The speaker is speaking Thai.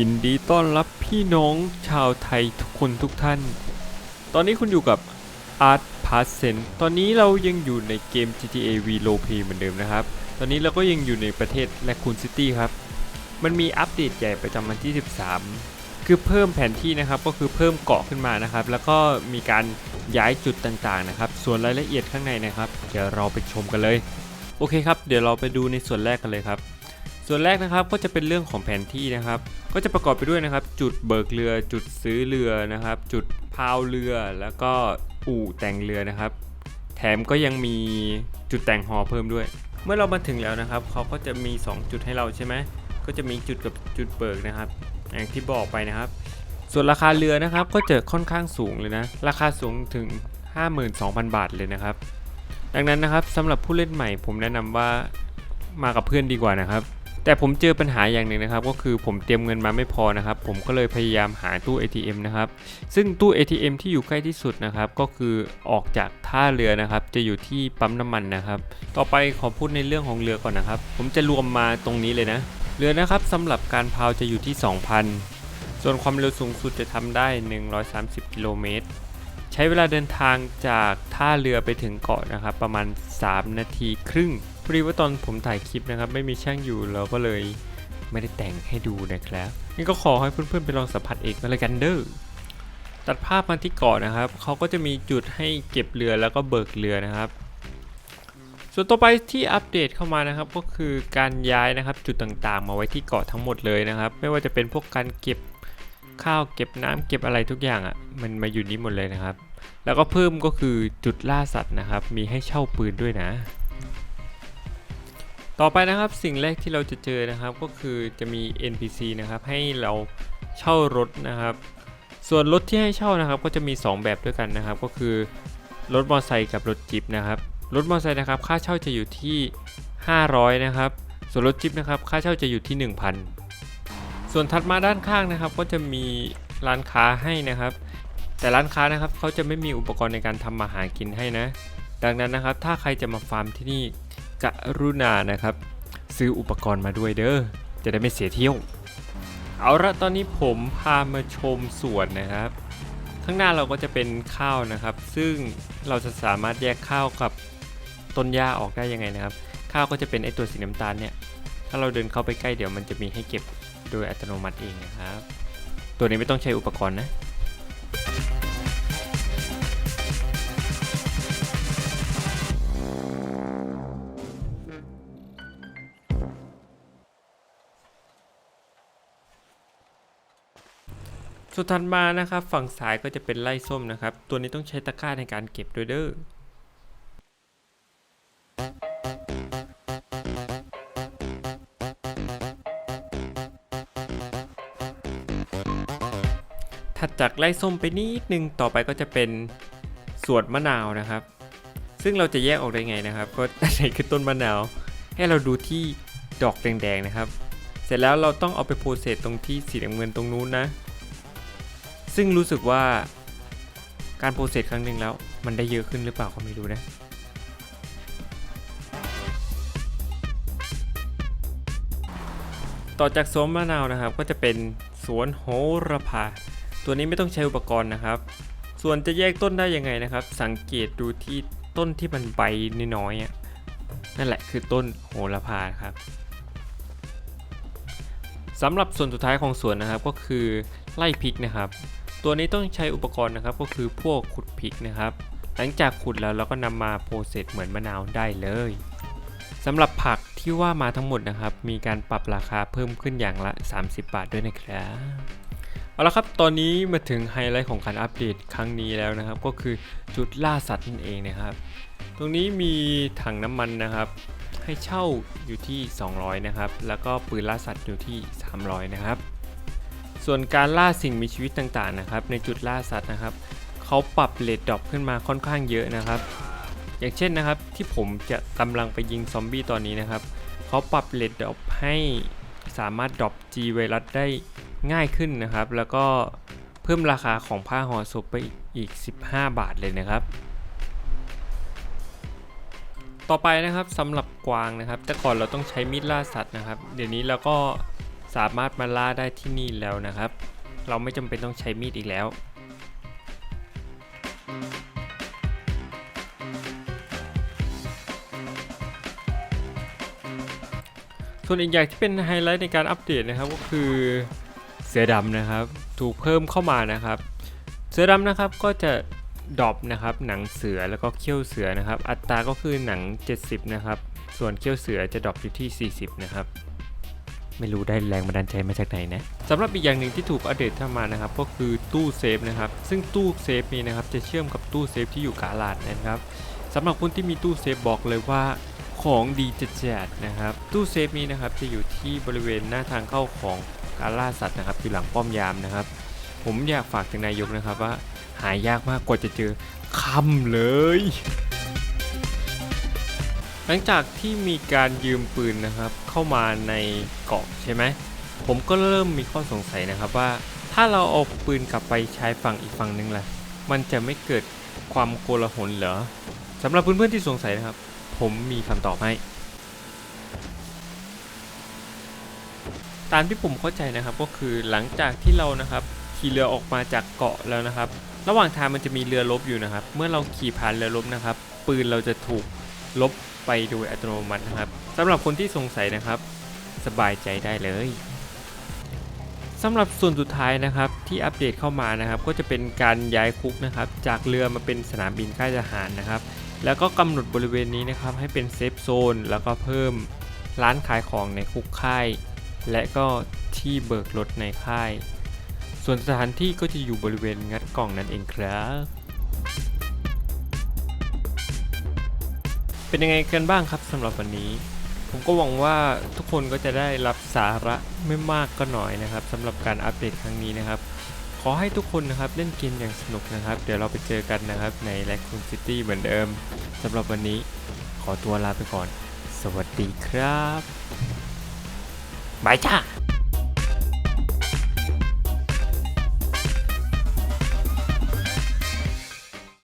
ยินดีต้อนรับพี่น้องชาวไทยทุกคนทุกท่าน ตอนนี้คุณอยู่กับ Art p a s s e n ตอนนี้เรายังอยู่ในเกม GTA V l o p a y เหมือนเดิมนะครับ ตอนนี้เราก็ยังอยู่ในประเทศ Raccoon City ครับ มันมีอัปเดตใหญ่ประจำวันที่ 13 คือเพิ่มแผนที่นะครับ ก็คือเพิ่มเกาะขึ้นมานะครับ แล้วก็มีการย้ายจุดต่างๆนะครับ ส่วนรายละเอียดข้างในนะครับ เดี๋ยวเราไปชมกันเลย โอเคครับ เดี๋ยวเราไปดูในส่วนแรกกันเลยครับ ส่วนแรกนะครับก็จะเป็นเรื่องของแผนที่นะครับ ก็จะประกอบไปด้วยนะครับ จุดเบิกเรือ จุดซื้อเรือนะครับ จุดพาวเรือ แล้วก็อู่แต่งเรือนะครับ แถมก็ยังมีจุดแต่งหอเพิ่มด้วย เมื่อเรามาถึงแล้วนะครับเขาก็จะมี 2 จุดให้เราใช่ไหมก็จะมีจุดกับจุดเบิกนะครับอย่างที่บอกไปนะครับ ส่วนราคาเรือนะครับก็จะค่อนข้างสูงเลยนะ ราคาสูงถึง 52,000 บาทเลยนะครับ ดังนั้นนะครับสำหรับผู้เล่นใหม่ ผมแนะนำว่ามากับเพื่อนดีกว่านะครับ แต่ผมเจอปัญหาอย่างหนึ่งนะครับ ก็คือผมเตรียมเงินมาไม่พอนะครับ ผมก็เลยพยายามหาตู้ ATM นะครับ ซึ่งตู้ ATM ที่อยู่ใกล้ที่สุดนะครับ ก็คือออกจากท่าเรือนะครับ จะอยู่ที่ปั๊มน้ำมันนะครับ ต่อไปขอพูดในเรื่องของเรือก่อนนะครับ ผมจะรวมมาตรงนี้เลยนะ เรือนะครับสำหรับการพาวจะอยู่ที่ 2,000 ส่วนความเร็วสูงสุดจะทำได้ 130 กิโลเมตร ใช้เวลาเดินทางจากท่าเรือไปถึงเกาะนะครับ ประมาณ 3 นาทีครึ่งพอดีว่าตอนผมถ่ายคลิปนะครับ ไม่มีช่างอยู่เราก็เลยไม่ได้แต่งให้ดูนะครับนี่ก็ขอให้เพื่อนๆไปลองสัมผัสเองกันเลยกันเด้อตัดภาพมาที่เกาะนะครับเขาก็จะมีจุดให้เก็บเรือแล้วก็เบิกเรือนะครับ ส่วนต่อไปที่อัปเดตเข้ามานะครับก็คือการย้ายนะครับจุดต่างๆ มาไว้ที่เกาะทั้งหมดเลยนะครับ ไม่ว่าจะเป็นพวกการเก็บ ข้าวเก็บน้ำเก็บอะไรทุกอย่างอะ่ะมันมาอยู่นี่หมดเลยนะครับ แล้วก็เพิ่มก็คือจุดล่าสัตว์นะครับ มีให้เช่าปืนด้วยนะ ต่อไปนะครับสิ่งแรกที่เราจะเจอนะครับก็คือจะมี NPC นะครับให้เราเช่ารถนะครับ ส่วนรถที่ให้เช่านะครับ ก็จะมี 2 แบบด้วยกันนะครับ ก็คือรถมอเตอร์ไซค์กับรถจิปนะครับรถมอเตอร์ไซค์นะครับค่าเช่าจะอยู่ที่ 500 นะครับ ส่วนรถจิปนะครับค่าเช่าจะอยู่ที่ 1,000 ส่วนถัดมาด้านข้างนะครับ ก็จะมีร้านค้าให้นะครับ แต่ร้านค้านะครับเขาจะไม่มีอุปกรณ์ในการทำมาหากินให้นะ ดังนั้นนะครับ ถ้าใครจะมาฟาร์มที่นี่กรุณานะครับ ซื้ออุปกรณ์มาด้วยเด้อจะได้ไม่เสียเที่ยว เอาละตอนนี้ผมพามาชมสวนนะครับ ข้างหน้าเราก็จะเป็นข้าวนะครับ ซึ่งเราจะสามารถแยกข้าวกับต้นหญ้าออกได้ยังไงนะครับ ข้าวก็จะเป็นไอตัวสีน้ำตาลเนี่ย ถ้าเราเดินเข้าไปใกล้เดี๋ยวมันจะมีให้เก็บ โดยอัตโนมัติเองนะครับ ตัวนี้ไม่ต้องใช้อุปกรณ์นะสุดทันมานะครับ ฝั่งซ้ายก็จะเป็นไล่ส้มนะครับ ตัวนี้ต้องใช้ตะกร้าในการเก็บด้วยเด้อ ถัดจากไล่ส้มไปนิดนึงต่อไปก็จะเป็นสวนมะนาวนะครับ ซึ่งเราจะแยกออกได้ไงนะครับ ก็อันไหนคือต้นมะนาว ให้เราดูที่ดอกแดงๆนะครับ เสร็จแล้วเราต้องเอาไปโพสเซสตรงที่สีน้ำเงินตรงนู้นนะ ซึ่งรู้สึกว่าการโปรเซสครั้งหนึ่งแล้ว มันได้เยอะขึ้นหรือเปล่าก็ไม่รู้นะต่อจากสวนมะนาวนะครับก็จะเป็นสวนโหระพา ตัวนี้ไม่ต้องใช้อุปกรณ์นะครับ ส่วนจะแยกต้นได้ยังไงนะครับ สังเกตดูที่ต้นที่มันใบน้อยๆนั่นแหละคือต้นโหระพาครับสำหรับส่วนสุดท้ายของสวนนะครับก็คือไล่พริกนะครับ ตัวนี้ต้องใช้อุปกรณ์นะครับก็คือพวกขุดพริกนะครับ หลังจากขุดแล้วเราก็นำมาโปรเซสเหมือนมะนาวได้เลยสำหรับผักที่ว่ามาทั้งหมดนะครับ มีการปรับราคาเพิ่มขึ้นอย่างละ 30 บาทด้วยนะครับ เอาละครับ ตอนนี้มาถึงไฮไลท์ของการอัปเดตครั้งนี้แล้วนะครับ ก็คือจุดล่าสัตว์นั่นเองนะครับ ตรงนี้มีถังน้ำมันนะครับ ให้เช่าอยู่ที่ 200 นะครับ แล้วก็ปืนล่าสัตว์อยู่ที่ 300 นะครับ ส่วนการล่าสิ่งมีชีวิตต่างๆนะครับ ในจุดล่าสัตว์นะครับเขาปรับเลดดรอปขึ้นมาค่อนข้างเยอะนะครับ อย่างเช่นนะครับที่ผมจะกำลังไปยิงซอมบี้ตอนนี้นะครับเขาปรับเลดดรอปให้สามารถดรอป G ไวรัสได้ ง่ายขึ้นนะครับ แล้วก็เพิ่มราคาของผ้าห่อศพไปอีก 15 บาทเลยนะครับ ต่อไปนะครับสำหรับกวางนะครับ แต่ก่อนเราต้องใช้มีดล่าสัตว์นะครับ เดี๋ยวนี้เราก็สามารถมาล่าได้ที่นี่แล้วนะครับ เราไม่จำเป็นต้องใช้มีดอีกแล้วส่วนอีกอย่างที่เป็นไฮไลท์ในการอัปเดตนะครับก็คือ สือดำนะครับ ถูกเพิ่มเข้ามานะครับ เสือดำนะครับก็จะดรอปนะครับหนังเสือแล้วก็เขี้ยวเสือนะครับ อัตราก็คือหนัง 70 นะครับ ส่วนเขี้ยวเสือจะดรอปอยู่ที่ 40 นะครับไม่รู้ได้แรงบันดาลใจมาจากไหนนะสำหรับอีกอย่างหนึ่งที่ถูกอัปเดตเข้ามานะครับ ก็คือตู้เซฟนะครับ ซึ่งตู้เซฟนี้นะครับจะเชื่อมกับตู้เซฟที่อยู่กาลาดนะครับสำหรับคนที่มีตู้เซฟบอกเลยว่าของดีจัดๆนะครับ ตู้เซฟนี้นะครับจะอยู่ที่บริเวณหน้าทางเข้าของ กาล่าสัตว์นะครับอยู่หลังป้อมยามนะครับ ผมอยากฝากถึงนายกนะครับว่าหายากมากกว่าจะเจอค่ำเลย หลังจากที่มีการยืมปืนนะครับ เข้ามาในเกาะใช่ไหมผมก็เริ่มมีข้อสงสัยนะครับว่า ถ้าเราเอาปืนกลับไปใช้ฝั่งอีกฝั่งหนึ่งล่ะ มันจะไม่เกิดความโกลาหลเหรอสำหรับเพื่อนๆที่สงสัยนะครับ ผมมีคำตอบให้ ตามที่ผมเข้าใจนะครับก็คือหลังจากที่เรานะครับขี่เรือออกมาจากเกาะแล้วนะครับ ระหว่างทางมันจะมีเรือรบอยู่นะครับ เมื่อเราขี่ผ่านเรือรบนะครับ ปืนเราจะถูกลบไปโดยอัตโนมัตินะครับสำหรับคนที่สงสัยนะครับ สบายใจได้เลยสำหรับส่วนสุดท้ายนะครับที่อัปเดตเข้ามานะครับ ก็จะเป็นการย้ายคุกนะครับ จากเรือมาเป็นสนามบินค่ายทหารนะครับ แล้วก็กำหนดบริเวณนี้นะครับให้เป็นเซฟโซนแล้วก็เพิ่มร้านขายของในคุกค่าย และก็ที่เบิกรถในค่าย ส่วนสถานที่ก็จะอยู่บริเวณงัดกล่องนั่นเองครับ เป็นยังไงกันบ้างครับสำหรับวันนี้ ผมก็หวังว่าทุกคนก็จะได้รับสาระไม่มากก็น้อยนะครับสำหรับการอัปเดตครั้งนี้นะครับ ขอให้ทุกคนนะครับเล่นเกมอย่างสนุกนะครับ เดี๋ยวเราไปเจอกันนะครับใน Raccoon City เหมือนเดิมสำหรับวันนี้ขอตัวลาไปก่อน สวัสดีครับ บายจ้า